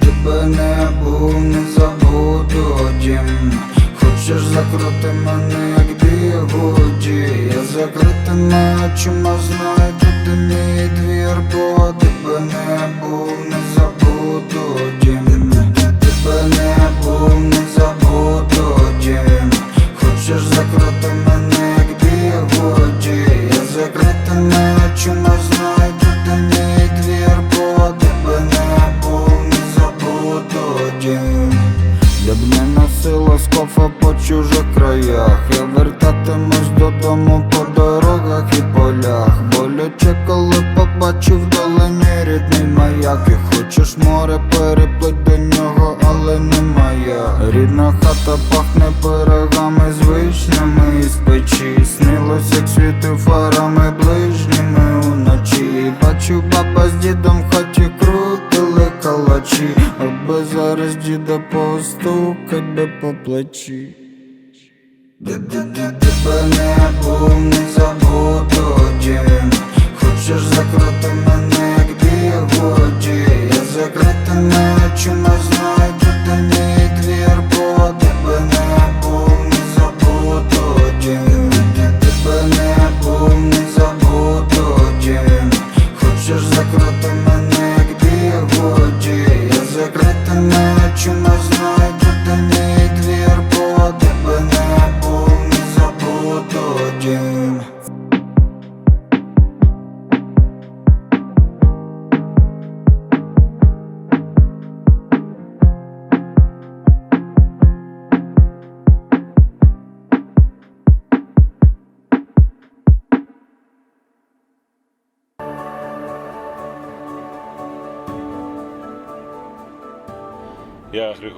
Тебе не був, не забуду дім Хочеш закрути мене, як бігуді? Я закритими очима знаю, де мій двір Бо тебе не був, не забуду дім Тебе не був, не забуду дім Хочеш закрути мене, як бігуді? Я закритими очима знаю, би по плечі. Тебе не був, не забуду один Хочеш закрути мене, як бігуді Я закритими очима ти де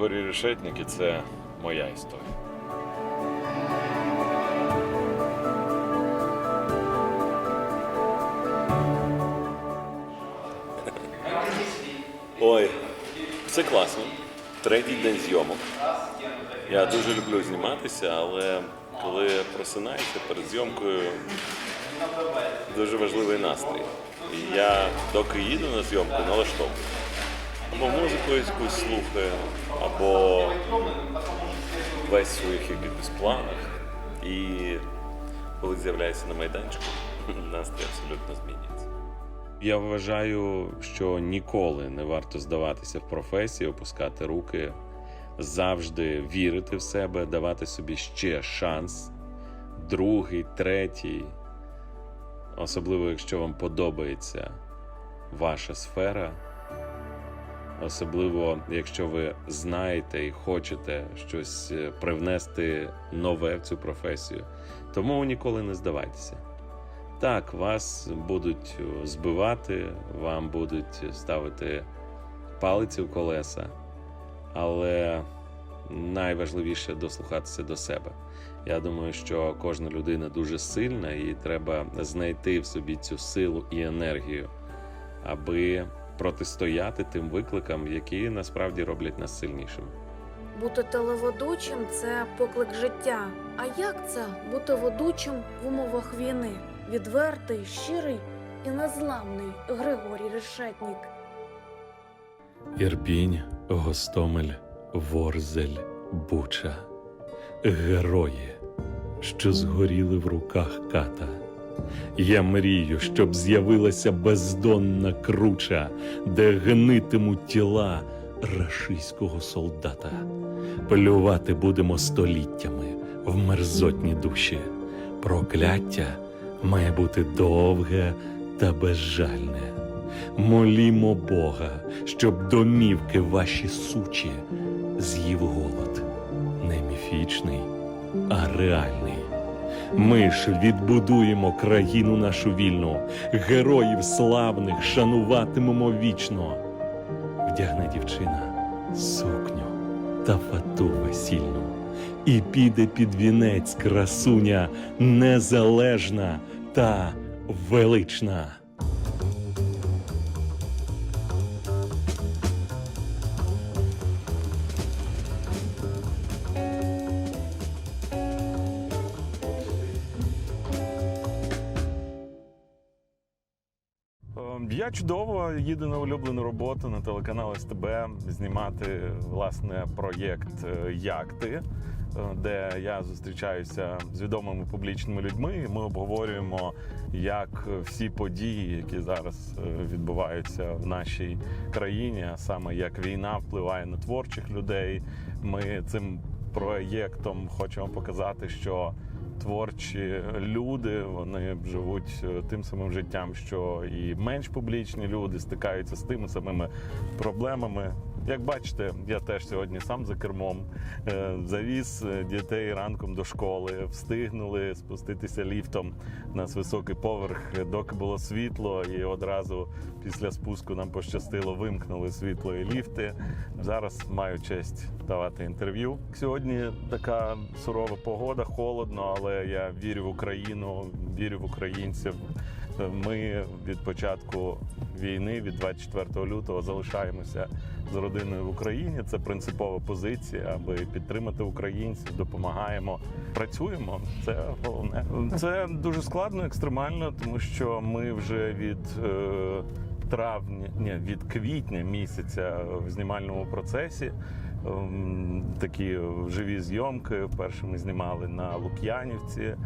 Григорій Решетник і це моя історія. Ой, все класно. Третій день зйомок. Я дуже люблю зніматися, але коли просинаєшся перед зйомкою, дуже важливий настрій. І я, доки їду на зйомку, налаштовую. Або музику якусь слухаю, або весь своїх якихось планах. І коли з'являється на майданчику, настрій абсолютно змінюється. Я вважаю, що ніколи не варто здаватися в професії, опускати руки, завжди вірити в себе, давати собі ще шанс, другий, третій. Особливо, якщо вам подобається ваша сфера. Особливо, якщо ви знаєте і хочете щось е, привнести нове в цю професію. Тому ніколи не здавайтеся. Так, вас будуть е, збивати, вам будуть ставити палиці в колеса, але найважливіше дослухатися до себе. Я думаю, що кожна людина дуже сильна, і треба знайти в собі цю силу і енергію, аби протистояти тим викликам, які насправді роблять нас сильнішими. Бути телеведучим це поклик життя. А як це бути ведучим в умовах війни? Відвертий, щирий і незламний Григорій Решетнік. Ірпінь, Гостомель, Ворзель, Буча. Герої, що згоріли в руках ката. Я мрію, щоб з'явилася бездонна круча, де гнитимуть тіла рашистського солдата. Плювати будемо століттями в мерзотні душі. Прокляття має бути довге та безжальне. Молімо Бога, щоб домівки ваші сучі з'їв голод, не міфічний, а реальний. Ми ж відбудуємо країну нашу вільну, героїв славних шануватимемо вічно. Вдягне дівчина сукню та фату весільну, і піде під вінець красуня незалежна та велична. Я чудово їду на улюблену роботу на телеканал СТБ знімати власне проєкт е, Як ти, е, де я зустрічаюся з відомими публічними людьми. Ми обговорюємо, як всі події, які зараз е, відбуваються в нашій країні, а саме як війна впливає на творчих людей. Ми цим проєктом хочемо показати, що творчі люди вони живуть е, тим самим життям, що і менш публічні люди стикаються з тими самими проблемами. Як бачите, я теж сьогодні сам за кермом е, завіз е, дітей ранком до школи, встигнули спуститися ліфтом на високий поверх, доки було світло, і одразу після спуску нам пощастило, вимкнули світло і ліфти. Зараз маю честь давати інтерв'ю. Сьогодні така сурова погода, холодно, але я вірю в Україну, вірю в українців. Ми від початку війни, від 24 лютого, залишаємося з родиною в Україні. Це принципова позиція, аби підтримати українців, допомагаємо, працюємо. Це головне. Це дуже складно, екстремально, тому що ми вже від. Е, Травня, ні, від квітня місяця в знімальному процесі такі живі зйомки. Перше ми знімали на Лук'янівці, е,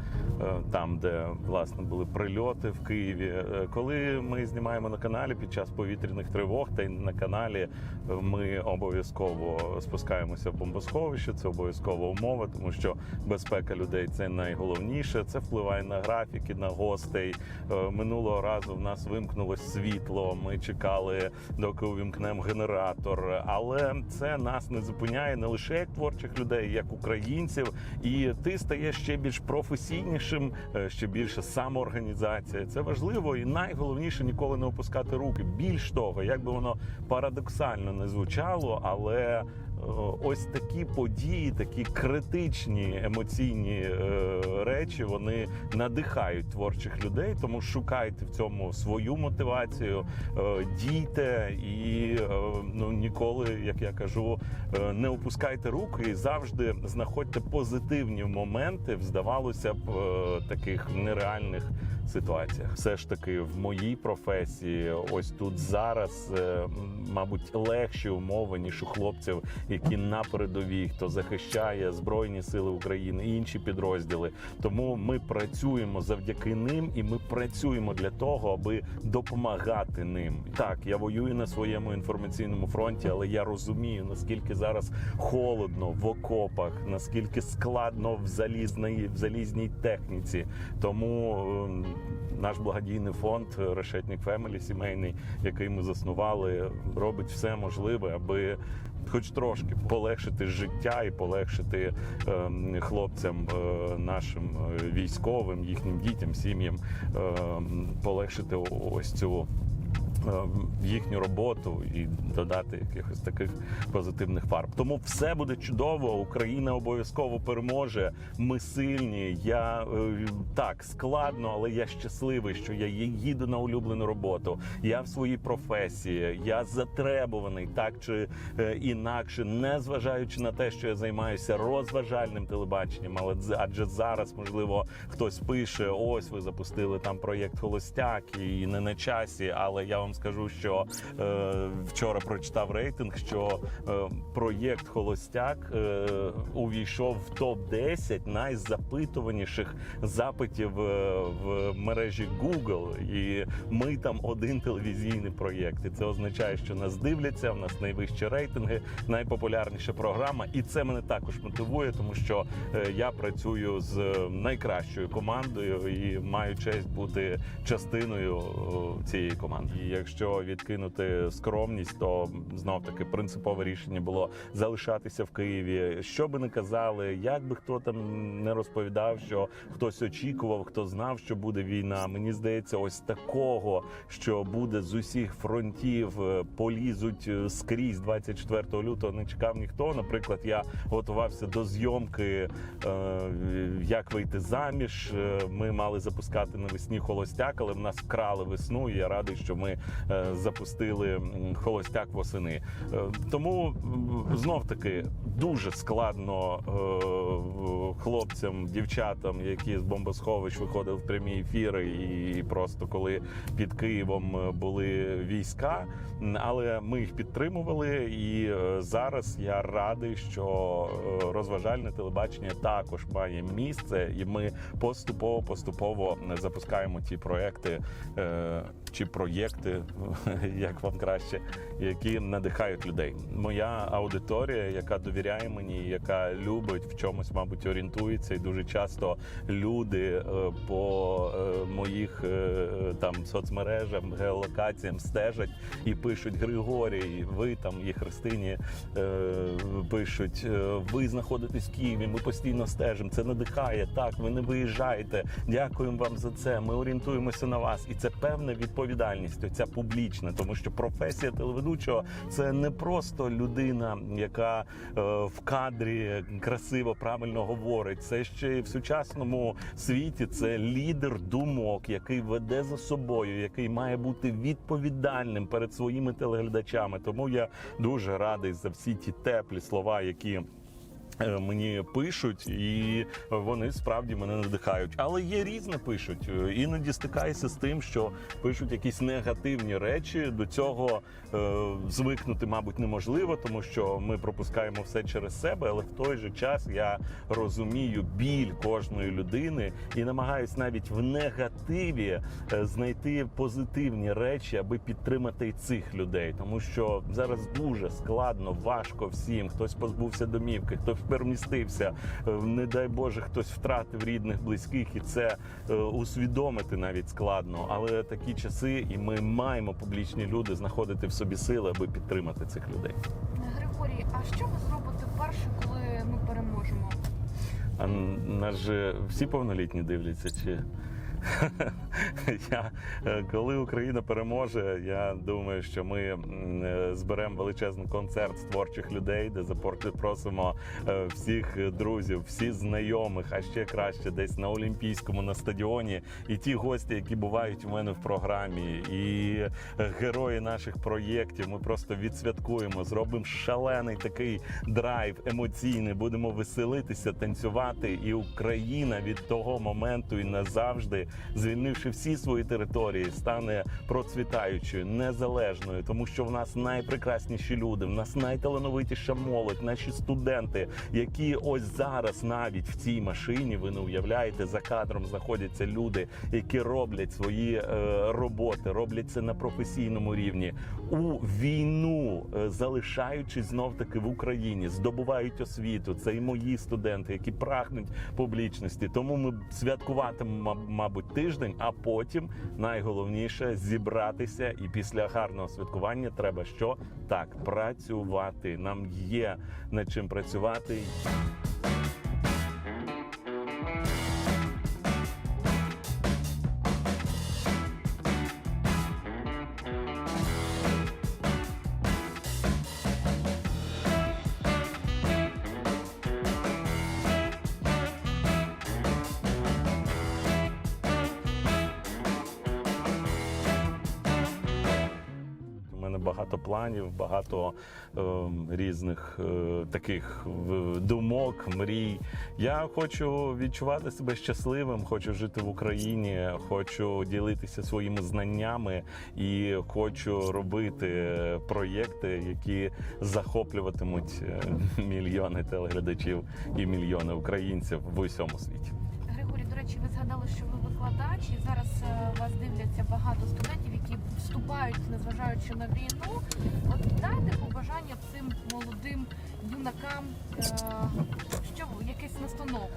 там, де власне були прильоти в Києві. Е, Коли ми знімаємо на каналі під час повітряних тривог, та й на каналі е, ми обов'язково спускаємося в бомбосховище. Це обов'язкова умова, тому що безпека людей це найголовніше. Це впливає на графіки, на гостей. Минулого разу в нас вимкнулось світло. Ми чекали, доки увімкнемо генератор. Але це нас не зупиняє не лише як творчих людей, як українців. І ти стаєш ще більш професійнішим, е, ще більше самоорганізація. Це важливо і найголовніше ніколи не опускати руки. Більш того, як би воно парадоксально не звучало, але е, ось такі події, такі критичні емоційні е, речі, вони надихають творчих людей. Тому шукайте в цьому свою мотивацію, дійте і ну ніколи, як я кажу, не опускайте руки і завжди знаходьте позитивні моменти в здавалося б е, таких нереальних ситуаціях. Все ж таки, в моїй професії, ось тут зараз, е, мабуть, легші умови ніж у хлопців, які на передовій, хто захищає збройні сили України і інші підрозділи. Тому ми працюємо завдяки ним, і ми працюємо для того, аби допомагати ним. Так, я воюю на своєму інформаційному фронті, але я розумію наскільки зараз холодно в окопах, наскільки складно в залізній в залізній техніці. Тому ем, наш благодійний фонд Решетник Фемелі сімейний, який ми заснували, робить все можливе, аби хоч трошки полегшити життя і полегшити е, хлопцям е, нашим е, військовим, їхнім дітям, сім'ям, е, полегшити ось цю. Е, Їхню роботу і додати якихось таких позитивних фарб. Тому все буде чудово. Україна обов'язково переможе. Ми сильні. Я е, так складно, але я щасливий, що я їду на улюблену роботу. Я в своїй професії. Я затребуваний так чи е, інакше, не зважаючи на те, що я займаюся розважальним телебаченням, але адже зараз можливо хтось пише: ось ви запустили там проєкт Холостяк і не на часі. Але я вам скажу, що е, вчора прочитав рейтинг, що е, проєкт Холостяк е, увійшов в топ 10 найзапитуваніших запитів е, в мережі Google. І ми там один телевізійний проєкт. І це означає, що нас дивляться. В нас найвищі рейтинги, найпопулярніша програма. І це мене також мотивує, тому що е, я працюю з е, найкращою командою і маю честь бути частиною е, цієї команди. І якщо відкинути скромність, то знов таки принципове рішення було залишатися в Києві. Що би не казали, як би хто там не розповідав, що хтось очікував, хто знав, що буде війна. Мені здається, ось такого, що буде з усіх фронтів, е, полізуть е, скрізь 24 лютого. Не чекав ніхто. Наприклад, я готувався до зйомки, е, як вийти заміж. Ми мали запускати навесні холостяк, але в нас вкрали весну. І я радий, що ми запустили холостяк восени. Е, Тому знов таки дуже складно е, хлопцям, дівчатам, які з бомбосховищ виходили в прямі ефіри, і просто коли під Києвом е, були війська. Але ми їх підтримували, і е, зараз я радий, що е, розважальне телебачення також має місце, і ми поступово поступово запускаємо ті проекти е, чи проєкти, як вам краще, які надихають людей. Моя аудиторія, яка довіряє мені, яка любить в чомусь, мабуть, орієнтується, і дуже часто люди е, по е, моїх е, там соцмережам, геолокаціям стежать і пишуть Григорій, ви там і Христині пишуть, ви знаходитесь в Києві, ми постійно стежимо. Це надихає. Так, ви не виїжджаєте. Дякуємо вам за це. Ми орієнтуємося на вас. І це певна відповідальність, оця публічна, тому що професія телеведучого це не просто людина, яка е, в кадрі красиво, правильно говорить. Це ще в сучасному світі це лідер думок, який веде за собою, який має бути відповідальним перед своїми телеглядачами. Тому я дуже радий за всі ті теплі слова, які. Е, Мені пишуть, і вони справді мене надихають. Але є різне пишуть. Е, Іноді стикаюся з тим, що пишуть якісь негативні речі. До цього е, звикнути, мабуть, неможливо, тому що ми пропускаємо все через себе. Але в той же час я розумію біль кожної людини і намагаюсь навіть в негативі знайти позитивні речі, аби підтримати цих людей, тому що зараз дуже складно, важко всім. Хтось позбувся домівки, хтось перемістився. е, Не дай Боже, хтось втратив рідних, близьких, і це е, усвідомити навіть складно. Але такі часи, і ми маємо публічні люди знаходити в собі сили, аби підтримати цих людей. Григорій, а що ви зробите перше, коли ми переможемо? А нас же всі повнолітні дивляться, чи я, е, коли Україна переможе, я думаю, що ми е, зберемо величезний концерт творчих людей, де запросимо е, всіх друзів, всіх знайомих, а ще краще десь на Олімпійському на стадіоні. І ті гості, які бувають у мене в програмі, і герої наших проєктів. Ми просто відсвяткуємо, зробимо шалений такий драйв емоційний. Будемо веселитися, танцювати. І Україна від того моменту і назавжди, звільнивши всі свої території, стане процвітаючою, незалежною, тому що в нас найпрекрасніші люди, в нас найталановитіша молодь, наші студенти, які ось зараз навіть в цій машині, ви не уявляєте, за кадром знаходяться люди, які роблять свої е, роботи, роблять це на професійному рівні у війну, е, залишаючись знов таки в Україні, здобувають освіту. Це і мої студенти, які прагнуть публічності. Тому ми святкуватимемо, ма- мабуть, тиждень, а потім найголовніше зібратися. І після гарного святкування треба що так працювати. Нам є над чим працювати. Планів, багато ем, різних е, таких думок, мрій. Я хочу відчувати себе щасливим, хочу жити в Україні, хочу ділитися своїми знаннями і хочу робити проєкти, які захоплюватимуть е, мільйони телеглядачів і мільйони українців в усьому світі. Речі, ви згадали, що ви викладач, і зараз е, вас дивляться багато студентів, які вступають, незважаючи на війну. От дайте побажання цим молодим юнакам, е, що якесь настанову.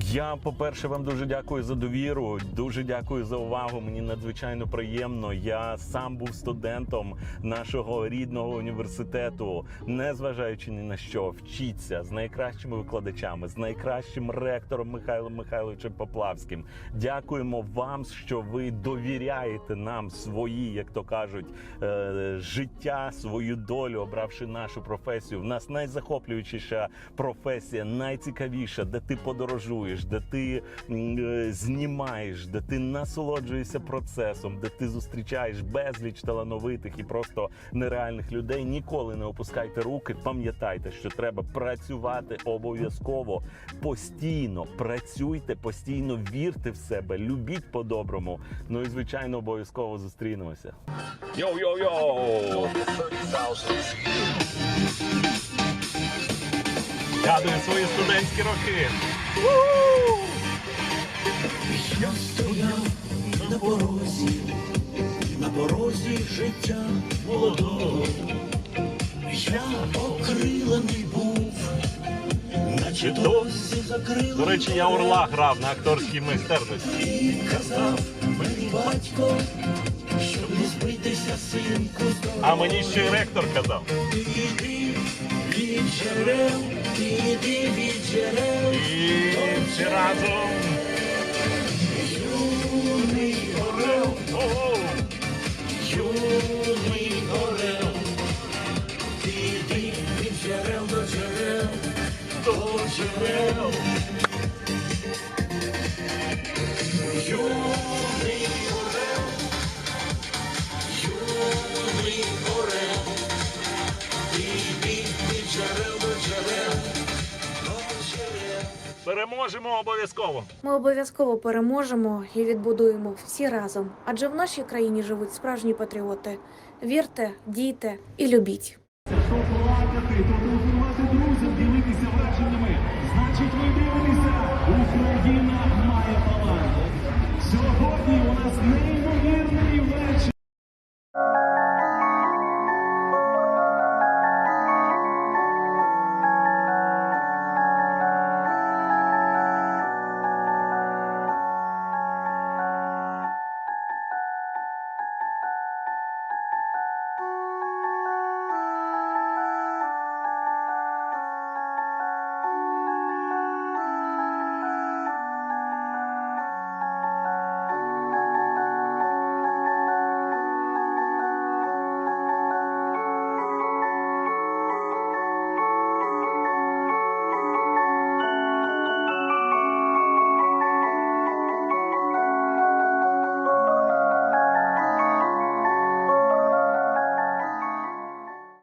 Я, по-перше, вам дуже дякую за довіру. Дуже дякую за увагу. Мені надзвичайно приємно. Я сам був студентом нашого рідного університету, незважаючи ні на що, вчіться з найкращими викладачами, з найкращим ректором Михайлом Михайловичем Поплавським. Дякуємо вам, що ви довіряєте нам свої, як то кажуть, е, життя, свою долю, обравши нашу професію. В нас найзахоплюючіша професія, найцікавіша, де ти подорожуєш. Працюєш, де ти е, знімаєш, де ти насолоджуєшся процесом, де ти зустрічаєш безліч талановитих і просто нереальних людей. Ніколи не опускайте руки. Пам'ятайте, що треба працювати обов'язково постійно. Працюйте постійно, вірте в себе, любіть по-доброму. Ну і звичайно, обов'язково зустрінемося. Йоу-йоу-йоу! Згадую свої студентські роки. Я стояв на порозі, на порозі життя молодого. Я окрилений був, наче досі закрила. До речі, я орла грав на акторській майстерності. І казав мені батько, щоб не збитися синку. А мені ще й ректор казав. Від джерел, від джерел. І всі разом. Обов'язково. Ми обов'язково переможемо і відбудуємо всі разом, адже в нашій країні живуть справжні патріоти. Вірте, дійте і любіть. Плакати, то телефонувати ділитися враженнями. Значить, ви дивитеся, Україна має талант. Сьогодні у нас неймовірний.